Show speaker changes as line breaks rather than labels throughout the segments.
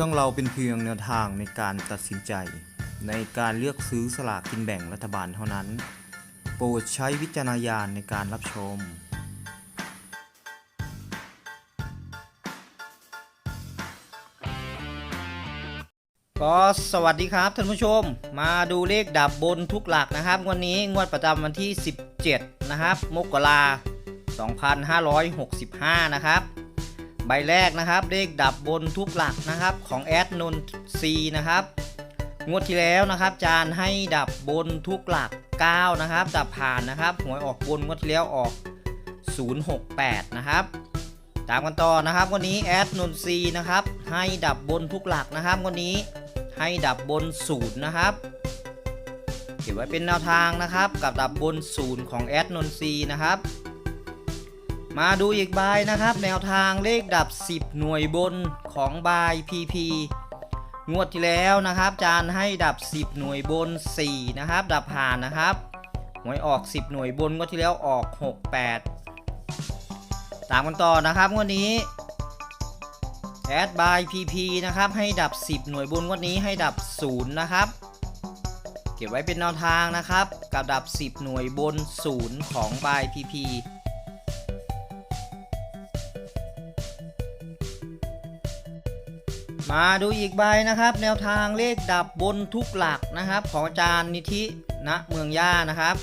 ช่องเราเป็นเพียงแนวทางในการตัดสินใจ ในการเลือกซื้อสลากกินแบ่งรัฐบาลเท่านั้น โปรดใช้วิจารณญาณในการรับชม
ก็สวัสดีครับท่านผู้ชม มาดูเลขดับบนทุกหลักนะครับวันนี้งวดประจำวันที่ 17 นะครับ มกรา2565 นะครับ ใบแรกนะครับ เลขดับบนทุกหลักนะครับของแอดนนซีนะครับ งวดที่แล้วนะครับ จานให้ดับบนทุกหลัก 9 นะครับ ดับผ่านนะครับหวยออกบนงวดที่แล้วออก 068 นะครับ ตามกันต่อนะครับวันนี้แอดนนซีนะครับ ให้ดับบนทุกหลักนะครับวันนี้ให้ดับบนศูนย์นะครับเก็บไว้เป็นแนวทางนะครับ กับดับบนศูนย์ของแอดนนซีนะครับ มาดูอีกใบนะครับ แนวทางเลขดับ 10 หน่วยบนของบาย PP งวดที่แล้วนะครับ จานให้ดับ 10 หน่วยบน 4 นะครับ ดับผ่านนะครับหวยออก 10 หน่วยบนงวดที่แล้วออก 68 ตามกันต่อนะครับงวันนี้แอดบายพีพีนะครับ ให้ดับ 10 หน่วยบุญวันนี้ให้ดับ 0 นะครับ เก็บไว้เป็นแนวทางนะครับ กับดับ 10 หน่วยบน 0 ของบายพีพี มาดูอีกใบนะครับ แนวทางเลขดับบนทุกหลักนะครับ ของอาจารย์นิธิณเมืองย่านะครับ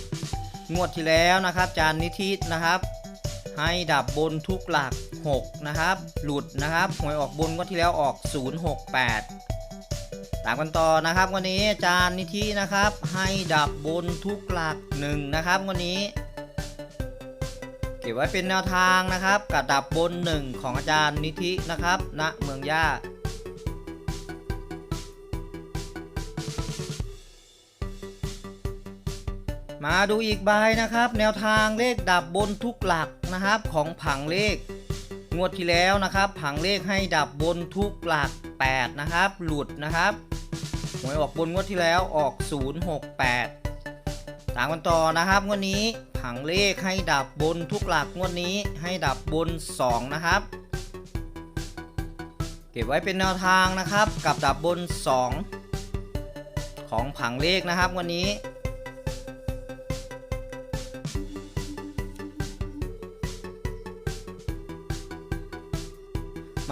งวดที่แล้วนะครับอาจารย์นิธินะครับ ให้ดับบนทุกหลัก 6 นะครับ หลุดนะครับหวยออกบนก็ที่แล้วออก 068 ตามกันต่อนะครับวันนี้อาจารย์นิธินะครับ ให้ดับบนทุกหลัก 1 นะครับวันนี้เก็บไว้เป็นแนวทางนะครับกับดับบน 1 ของอาจารย์นิธินะครับณเมืองย่า มาดูอีกใบนะครับ แนวทางเลขดับบนทุกหลักนะครับ ของผังเลข งวดที่แล้วนะครับ ผังเลขให้ดับบนทุกหลัก 8 นะครับ หลุดนะครับหวยออกบนงวดที่แล้วออก 068ตามกันต่อนะครับงวดนี้ผังเลขให้ดับบนทุกหลักงวดนี้ให้ดับบน 2 นะครับ เก็บไว้เป็นแนวทางนะครับ กับดับบน 2 ของผังเลขนะครับวันนี้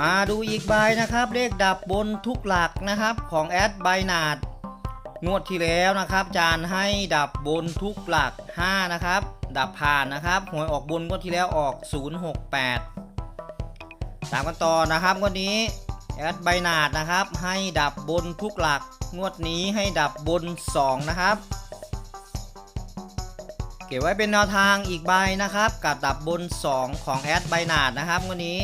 มาดูอีกใบนะครับ เลขดับบนทุกหลักนะครับของแอดไบนาดงวดที่แล้วนะครับ จานให้ดับบนทุกหลัก 5 นะครับ ดับผ่านนะครับหวยออกบนงวดที่แล้วออก 068 ตามกันต่อนะครับงวดนี้แอดไบนาดนะครับ ให้ดับบนทุกหลัก งวดนี้ให้ดับบน 2 นะครับ เก็บไว้เป็นแนวทางอีกใบนะครับ กับดับบน 2 ของแอดไบนาดนะครับงวดนี้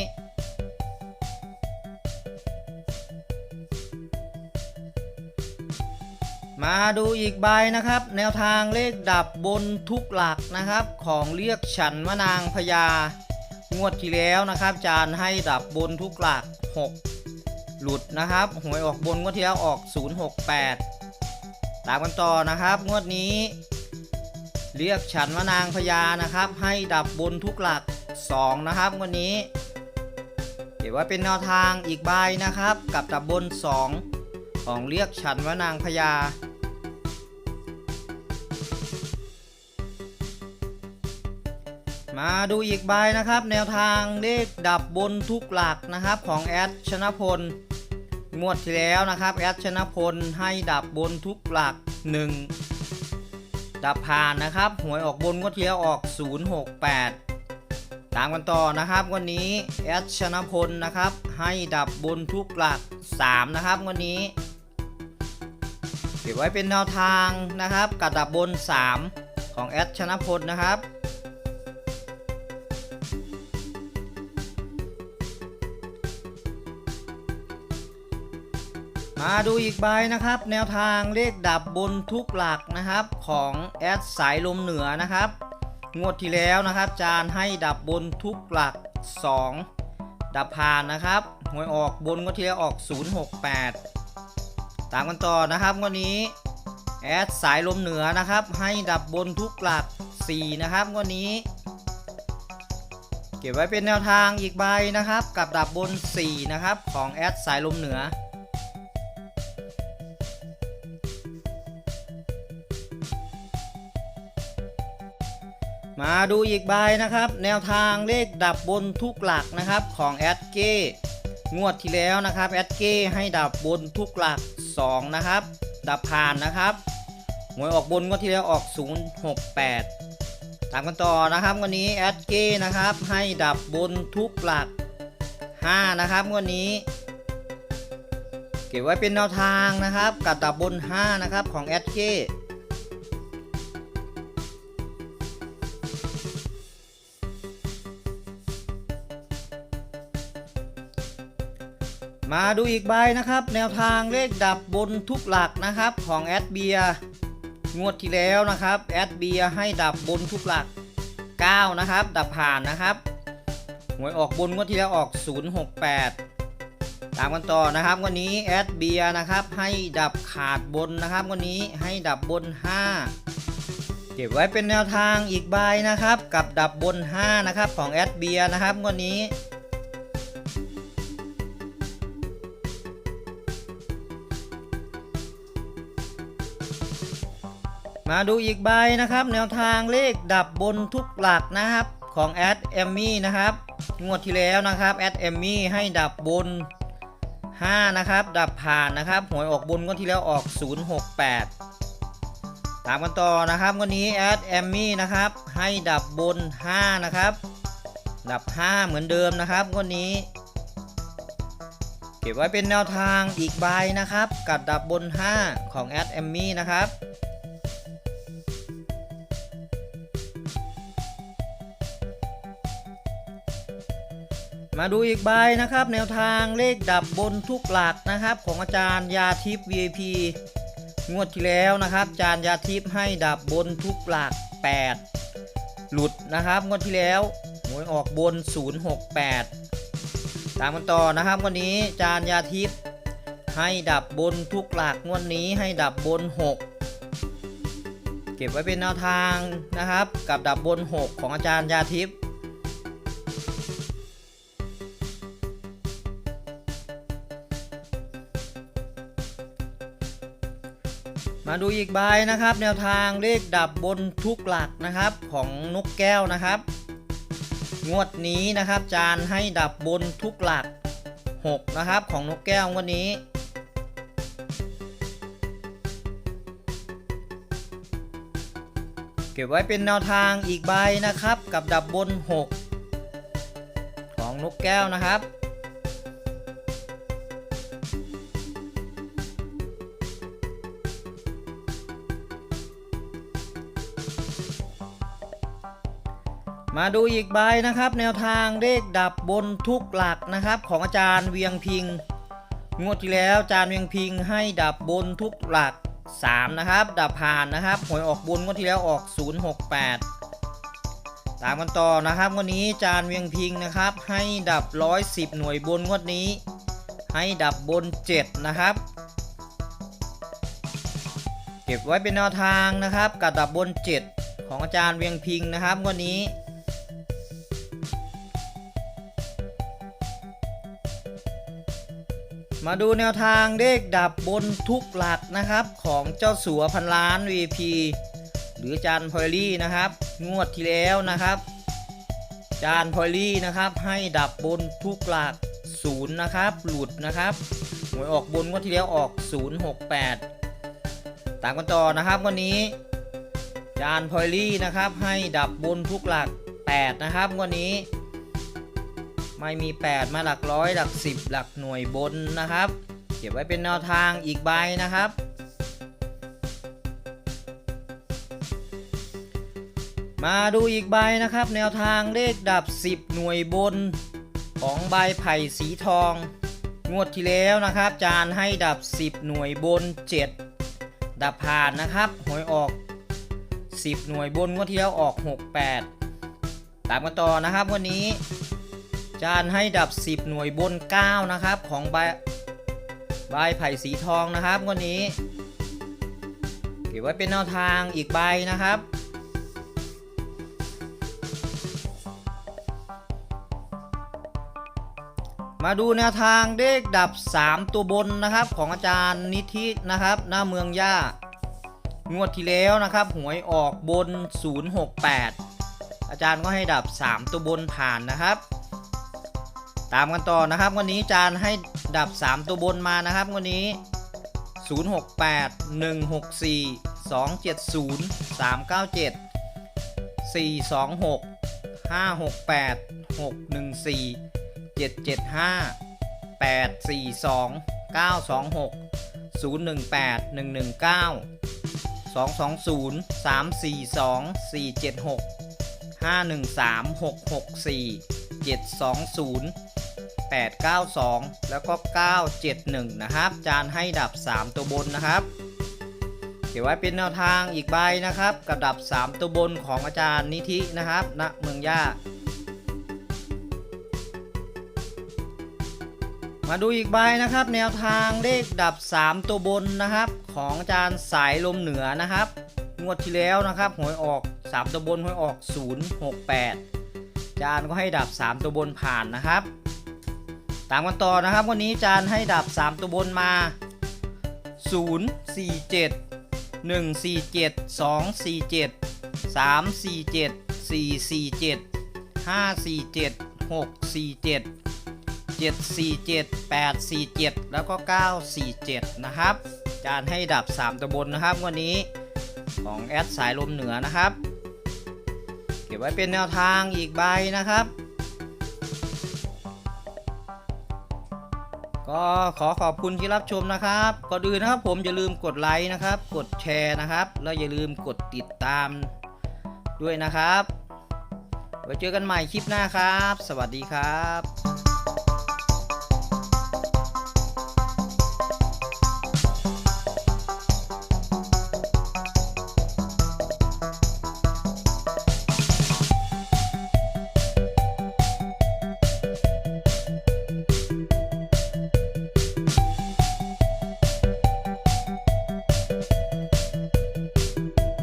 มาดูอีกใบนะครับ แนวทางเลขดับบนทุกหลักนะครับ ของเรียกฉันมนางพญางวดที่แล้วนะครับ จานให้ดับบนทุกหลัก 6 หลุดนะครับหวยออกบนงวดที่แล้วออก 068 ตามกันต่อนะครับ งวดนี้ เรียกฉันมนางพญานะครับ ให้ดับบนทุกหลัก 2 นะครับงวดนี้เก็บไว้เป็นแนวทางอีกใบนะครับ กับดับบน 2 ของเรียกฉันว่านางพญา มาดูอีกใบนะครับ แนวทางเลขดับบนทุกหลักนะครับของแอดชนะพลงวดที่แล้วนะครับแอดชนะพลให้ดับบนทุกหลัก 1 ดับผ่านนะครับหวยออกบนงวดที่แล้วออก 068 ตามกันต่อนะครับวันนี้แอดชนะพลนะครับให้ดับบนทุกหลัก 3 นะครับวันนี้เก็บไว้เป็นแนวทางนะครับกับดับบน 3 ของแอดชนะพลนะครับ มาดูอีกใบนะครับ แนวทางเลขดับบนทุกหลักนะครับของแอดสายลมเหนือนะครับ งวดที่แล้วนะครับ จานให้ดับบนทุกหลัก 2 ดับผ่านนะครับหวยออกบนงวดที่แล้วออก 068 ตามกันต่อนะครับงวดนี้แอดสายลมเหนือนะครับ ให้ดับบนทุกหลัก 4 นะครับงวดนี้เก็บไว้เป็นแนวทางอีกใบนะครับ กับดับบน 4 นะครับ ของแอดสายลมเหนือ มาดูอีกใบนะครับ แนวทางเลขดับบนทุกหลักนะครับของแอดเก้งวดที่แล้วนะครับแอดเก้ให้ดับบนทุกหลัก 2 นะครับ ดับผ่านนะครับหวยออกบนงวดที่แล้วออก 068 ตามกันต่อนะครับวันนี้แอดเก้นะครับให้ดับบนทุกหลัก 5 นะครับวันนี้เก็บไว้เป็นแนวทางนะครับกับดับบน 5 นะครับของแอดเก้ มาดูอีกใบนะครับ แนวทางเลขดับบนทุกหลักนะครับของแอดเบียงวดที่แล้วนะครับแอดเบียให้ดับบนทุกหลัก 9 นะครับ ดับผ่านนะครับหวยออกบนงวดที่แล้วออก 068 ตามกันต่อนะครับวันนี้แอดเบียนะครับให้ดับขาดบนนะครับวันนี้ให้ดับบน 5 เก็บไว้เป็นแนวทางอีกใบนะครับ กับดับบน 5 นะครับของแอดเบียนะครับวันนี้ มาดูอีกใบนะครับ แนวทางเลขดับบนทุกหลักนะครับของแอดเอมมี่นะครับงวดที่แล้วนะครับแอดเอมมี่ให้ดับบน 5 นะครับ ดับผ่านนะครับหวยออกบนงวดที่แล้วออก 068 ตามกันต่อนะครับวันนี้แอดเอมมี่นะครับให้ดับบน 5 นะครับ ดับ 5 เหมือนเดิมนะครับวันนี้ เก็บไว้เป็นแนวทางอีกใบนะครับ กับดับบน 5 ของแอดเอมมี่นะครับ มาดูอีกใบนะครับ แนวทางเลขดับบนทุกหลักนะครับ ของอาจารย์ยาทิพย์ VIP งวดที่แล้วนะครับ อาจารย์ยาทิพย์ให้ดับบนทุกหลัก 8 หลุดนะครับ งวดที่แล้วหวยออกบน 068 ตามกันต่อนะครับวันนี้อาจารย์ยาทิพย์ให้ดับบนทุกหลักงวดนี้ให้ดับบน 6เก็บไว้เป็นแนวทางนะครับ กับดับบน 6 ของอาจารย์ยาทิพย์ มาดูอีกใบนะครับ แนวทางเลขดับบนทุกหลักนะครับของนกแก้วนะครับ งวดนี้นะครับจานให้ดับบนทุกหลัก 6 นะครับของนกแก้วงวดนี้ เก็บไว้เป็นแนวทางอีกใบนะครับกับดับบน 6 ของนกแก้วนะครับ มาดูอีกใบนะครับแนวทางเลขดับบนทุกหลักนะครับของอาจารย์เวียงพิง งวดที่แล้วอาจารย์เวียงพิงให้ดับบนทุกหลัก 3 นะครับ ดับผ่านนะครับหวยออกบนงวดที่แล้วออก 068 ตามกันต่อนะครับวันนี้อาจารย์เวียงพิงนะครับ ให้ดับ 110 หน่วยบนงวดนี้ ให้ดับบน 7 นะครับ เก็บไว้เป็นแนวทางนะครับกับดับบน 7 ของอาจารย์เวียงพิงนะครับงวันนี้ มาดูแนวทางเลขดับบนทุกหลักนะครับ ของเจ้าสัวพันล้าน VP หรือจานพอยลี่นะครับ งวดที่แล้วนะครับ จานพอยลี่นะครับ ให้ดับบนทุกหลักศูนย์นะครับ หลุดนะครับหวยออกบนงวดที่แล้วออก 068ตามกันต่อนะครับวันนี้ จานพอยลี่นะครับ ให้ดับบนทุกหลัก 8 นะครับวันนี้ ไม่มี 8 มาหลักร้อยหลัก 10 หลักหน่วยบนนะครับ เก็บไว้เป็นแนวทางอีกใบนะครับ มาดูอีกใบนะครับ แนวทางเลขดับ 10 หน่วยบน ของใบไผ่สีทอง งวดที่แล้วนะครับ จานให้ดับ 10 หน่วยบน 7 ดับผ่านนะครับหวยออก 10 หน่วยบนงวดที่แล้วออก 68 ตามกันต่อนะครับวันนี้ จานให้ดับ 10 หน่วยบน 9 นะครับ ของใบใบไผ่สีทองนะครับวันนี้ เก็บไว้เป็นแนวทางอีกใบนะครับ มาดูแนวทางเลขดับ 3 ตัวบนนะครับ ของอาจารย์นิธินะครับ หน้าเมืองย่างวดที่แล้วนะครับ หวยออกบน 068 อาจารย์ก็ให้ดับ 3 ตัวบนผ่านนะครับ ตามกันต่อนะครับวันนี้จารย์ให้ดับ 3 ตัวบนมานะครับวันนี้ 068 164 270 397 426 568 614 775 842 926 018 119 220 342 476 513 664 720 892 แล้วก็ 971 นะครับ จานให้ดับ 3 ตัวบนนะครับ เก็บไว้เป็นแนวทางอีกใบนะครับ กับดับ 3 ตัวบนของอาจารย์นิธินะครับณเมืองย่า มาดูอีกใบนะครับ แนวทางเลขดับ 3 ตัวบนนะครับ ของอาจารย์สายลมเหนือนะครับ งวดที่แล้วนะครับหวยออก 3 ตัวบนหวยออก 068จารย์ก็ให้ดับ 3 ตัวบนผ่านนะครับ ตามกันต่อนะครับ วันนี้จารย์ให้ดับ 3 ตัวบนมา 047 147 247 347 447 547 647 747 847 แล้วก็ 947 นะครับ จานให้ดับ 3 ตัวบนนะครับวันนี้ของแอดสายลมเหนือนะครับ เก็บไว้เป็นแนวทางอีกใบนะครับ ก็ขอขอบคุณที่รับชมนะครับก่อนอื่นนะครับผมอย่าลืมกดไลค์นะครับ กดแชร์นะครับ แล้วอย่าลืมกดติดตามด้วยนะครับ ไว้เจอกันใหม่คลิปหน้าครับ สวัสดีครับ